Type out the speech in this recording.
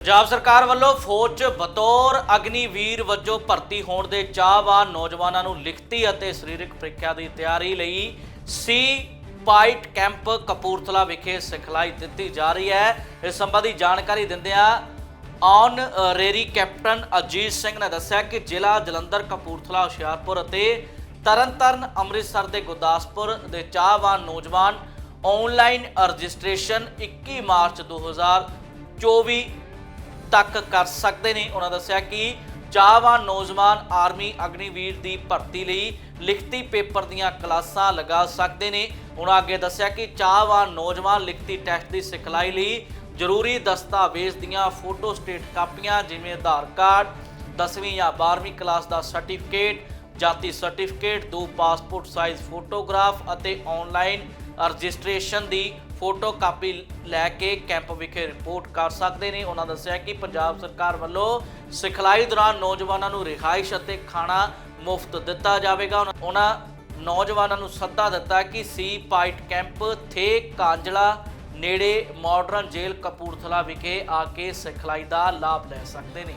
ਪੰਜਾਬ ਸਰਕਾਰ ਵੱਲੋਂ ਫੌਜ 'ਚ ਬਤੌਰ ਅਗਨੀਵੀਰ ਵਜੋਂ ਭਰਤੀ ਹੋਣ ਦੇ ਚਾਹਵਾਨ ਨੌਜਵਾਨਾਂ ਨੂੰ ਲਿਖਤੀ ਅਤੇ ਸਰੀਰਕ ਪ੍ਰੀਖਿਆ ਦੀ ਤਿਆਰੀ ਲਈ ਸੀ ਪਾਈਟ ਕੈਂਪ ਕਪੂਰਥਲਾ ਵਿਖੇ ਸਿਖਲਾਈ ਦਿੱਤੀ ਜਾ ਰਹੀ ਹੈ। ਇਸ ਸੰਬੰਧੀ ਜਾਣਕਾਰੀ ਦਿੰਦਿਆਂ honorary captain Ajit Singh ਨੇ ਦੱਸਿਆ ਕਿ ਜ਼ਿਲ੍ਹਾ ਜਲੰਧਰ, ਕਪੂਰਥਲਾ, ਹੁਸ਼ਿਆਰਪੁਰ ਅਤੇ ਤਰਨਤਾਰਨ, ਅੰਮ੍ਰਿਤਸਰ ਦੇ ਗੁਰਦਾਸਪੁਰ ਦੇ ਚਾਹਵਾਨ ਨੌਜਵਾਨ ਆਨਲਾਈਨ ਰਜਿਸਟ੍ਰੇਸ਼ਨ 21 ਮਾਰਚ 2024 ਤੱਕ ਕਰ ਸਕਦੇ ਨੇ। ਉਹਨਾਂ ਦੱਸਿਆ ਕਿ ਚਾਹਵਾਨ ਨੌਜਵਾਨ ਆਰਮੀ ਅਗਨੀਵੀਰ ਦੀ ਭਰਤੀ ਲਈ ਲਿਖਤੀ ਪੇਪਰ ਦੀਆਂ ਕਲਾਸਾਂ ਲਗਾ ਸਕਦੇ ਨੇ। ਉਹਨਾਂ ਅੱਗੇ ਦੱਸਿਆ ਕਿ ਚਾਹਵਾਨ ਨੌਜਵਾਨ ਲਿਖਤੀ ਟੈਸਟ ਦੀ ਸਿਖਲਾਈ ਲਈ ਜ਼ਰੂਰੀ ਦਸਤਾਵੇਜ਼ ਦੀਆਂ ਫੋਟੋ ਸਟੇਟ ਕਾਪੀਆਂ ਜਿਵੇਂ ਆਧਾਰ ਕਾਰਡ 10ਵੀਂ ਜਾਂ 12ਵੀਂ ਕਲਾਸ ਦਾ ਸਰਟੀਫਿਕੇਟ, ਜਾਤੀ ਸਰਟੀਫਿਕੇਟ, ਦੋ ਪਾਸਪੋਰਟ ਸਾਈਜ਼ ਫੋਟੋਗ੍ਰਾਫ ਅਤੇ ਆਨਲਾਈਨ ਰਜਿਸਟ੍ਰੇਸ਼ਨ ਦੀ ਫੋਟੋ ਕਾਪੀ ਲੈ ਕੇ ਕੈਂਪ ਵਿਖੇ ਰਿਪੋਰਟ ਕਰ ਸਕਦੇ ਨੇ। ਉਹਨਾਂ ਦੱਸਿਆ ਕਿ ਪੰਜਾਬ ਸਰਕਾਰ ਵੱਲੋਂ ਸਿਖਲਾਈ ਦੌਰਾਨ ਨੌਜਵਾਨਾਂ ਨੂੰ ਰਿਹਾਇਸ਼ ਅਤੇ ਖਾਣਾ ਮੁਫਤ ਦਿੱਤਾ ਜਾਵੇਗਾ। ਉਹਨਾਂ- ਨੌਜਵਾਨਾਂ ਨੂੰ ਸੱਦਾ ਦਿੱਤਾ ਕਿ ਸੀ ਪਾਈਟ ਕੈਂਪ, ਥੇ ਕਾਂਜਲਾ, ਨੇੜੇ ਮਾਡਰਨ ਜੇਲ੍ਹ ਕਪੂਰਥਲਾ ਵਿਖੇ ਆ ਕੇ ਸਿਖਲਾਈ ਦਾ ਲਾਭ ਲੈ ਸਕਦੇ ਨੇ।